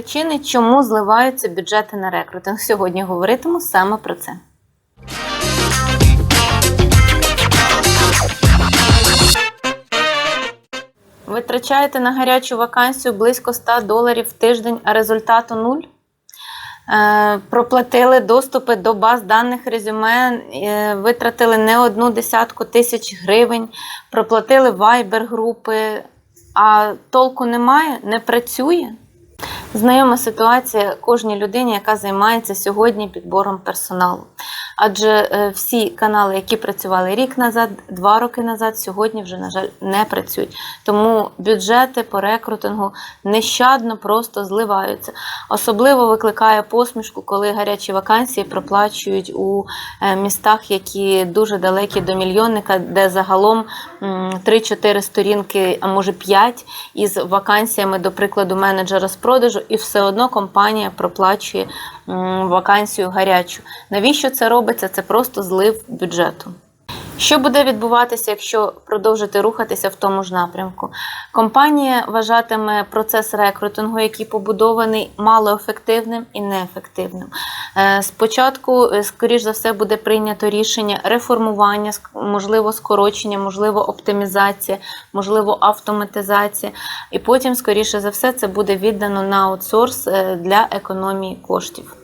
Причини, чому зливаються бюджети на рекрутинг. Сьогодні говоритиму саме про це. Витрачаєте на гарячу вакансію близько 100 доларів в тиждень, а результату нуль. Е, Проплатили доступи до баз даних резюме, е, витратили не одну десятку тисяч гривень, проплатили вайбер групи, а толку немає, не працює. Знайома ситуація кожній людині, яка займається сьогодні підбором персоналу. Адже е, всі канали, які працювали рік назад, два роки назад, сьогодні вже, на жаль, не працюють. Тому бюджети по рекрутингу нещадно просто зливаються. Особливо викликає посмішку, коли гарячі вакансії проплачують у е, містах, які дуже далекі до мільйонника, де загалом 3-4 сторінки, а може 5 із вакансіями, до прикладу, менеджера з продажу, і все одно компанія проплачує вакансію гарячу. Навіщо це робиться? Це просто злив бюджету. Що буде відбуватися, якщо продовжити рухатися в тому ж напрямку? Компанія вважатиме процес рекрутингу, який побудований малоефективним і неефективним. Е, Спочатку, е, скоріш за все, буде прийнято рішення реформування, можливо, скорочення, можливо, оптимізація, можливо, автоматизація. І потім, скоріше за все, це буде віддано на аутсорс е, для економії коштів.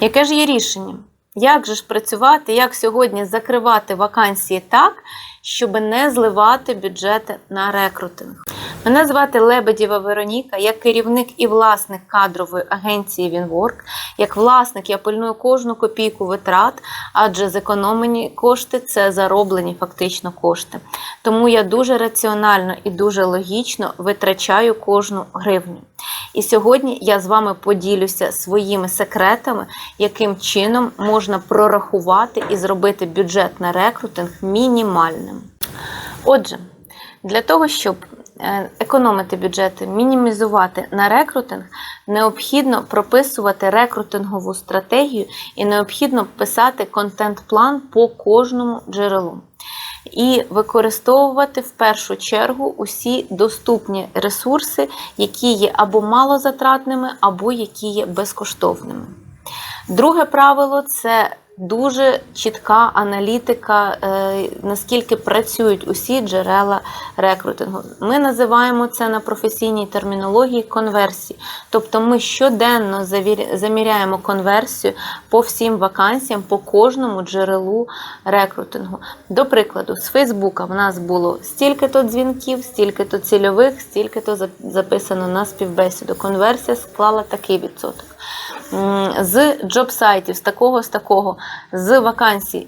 Яке ж є рішення? Як же ж працювати, як сьогодні закривати вакансії так, щоб не зливати бюджети на рекрутинг? Мене звати Лебедєва Вероніка, я керівник і власник кадрової агенції Вінворк. Як власник я пильную кожну копійку витрат, адже зекономлені кошти це зароблені фактично кошти. Тому я дуже раціонально і дуже логічно витрачаю кожну гривню. І сьогодні я з вами поділюся своїми секретами, яким чином можна прорахувати і зробити бюджет на рекрутинг мінімальним. Отже, для того, щоб економити бюджети, мінімізувати на рекрутинг, необхідно прописувати рекрутингову стратегію і необхідно писати контент-план по кожному джерелу. І використовувати в першу чергу усі доступні ресурси, які є або малозатратними, або які є безкоштовними. Друге правило це дуже чітка аналітика, е, наскільки працюють усі джерела рекрутингу. Ми називаємо це на професійній термінології конверсії. Тобто ми щоденно заміряємо конверсію по всім вакансіям, по кожному джерелу рекрутингу. До прикладу, з Фейсбука в нас було стільки-то дзвінків, стільки-то цільових, стільки-то записано на співбесіду. Конверсія склала такий відсоток. З джоб-сайтів, з такого, з такого, з вакансій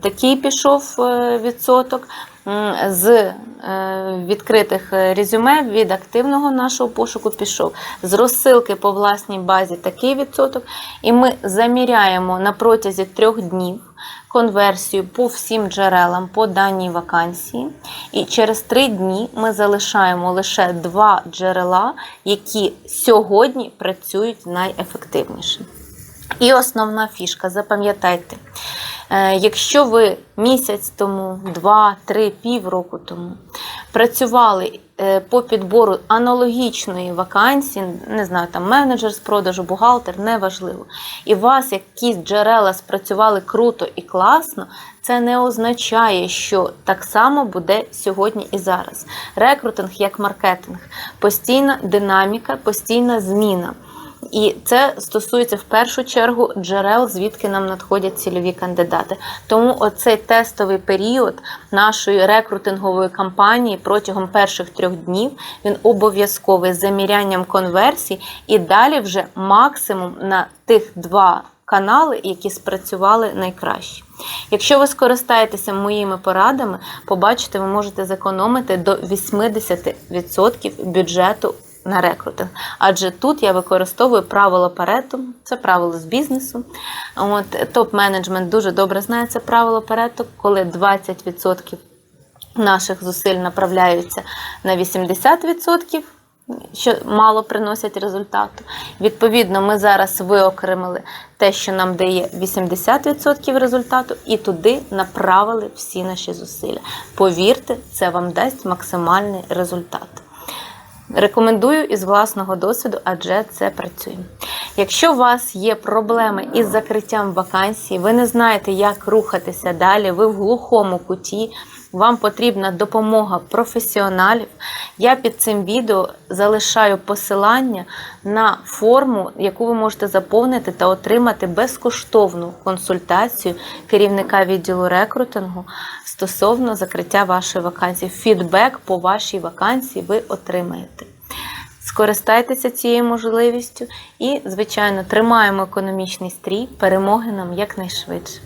такий пішов е, відсоток. З е, відкритих е, резюме від активного нашого пошуку пішов. З розсилки по власній базі такий відсоток. І ми заміряємо на протязі трьох днів конверсію по всім джерелам по даній вакансії. І через три дні ми залишаємо лише два джерела, які сьогодні працюють найефективніше. І основна фішка, запам'ятайте, якщо ви місяць тому, два, три, півроку тому працювали е, по підбору аналогічної вакансії, не знаю, там менеджер з продажу, бухгалтер, неважливо, і у вас якісь джерела спрацювали круто і класно, це не означає, що так само буде сьогодні і зараз. Рекрутинг як маркетинг, постійна динаміка, постійна зміна. І це стосується в першу чергу джерел, звідки нам надходять цільові кандидати. Тому оцей тестовий період нашої рекрутингової кампанії протягом перших трьох днів він обов'язковий з замірянням конверсій, і далі вже максимум на тих два канали, які спрацювали найкраще. Якщо ви скористаєтеся моїми порадами, побачите, ви можете зекономити до 80% бюджету на рекрутинг. Адже тут я використовую правило Парето, це правило з бізнесу. От, топ-менеджмент дуже добре знає це правило Парето, коли 20% наших зусиль направляються на 80%. Що мало приносять результату. Відповідно, ми зараз виокремили те, що нам дає 80% результату, і туди направили всі наші зусилля. Повірте, це вам дасть максимальний результат. Рекомендую із власного досвіду, адже це працює. Якщо у вас є проблеми із закриттям вакансій, ви не знаєте, як рухатися далі, ви в глухому куті, вам потрібна допомога професіоналів. Я під цим відео залишаю посилання на форму, яку ви можете заповнити та отримати безкоштовну консультацію керівника відділу рекрутингу стосовно закриття вашої вакансії. Фідбек по вашій вакансії ви отримаєте. Скористайтеся цією можливістю і, звичайно, тримаємо економічний стрій. Перемоги нам якнайшвидше.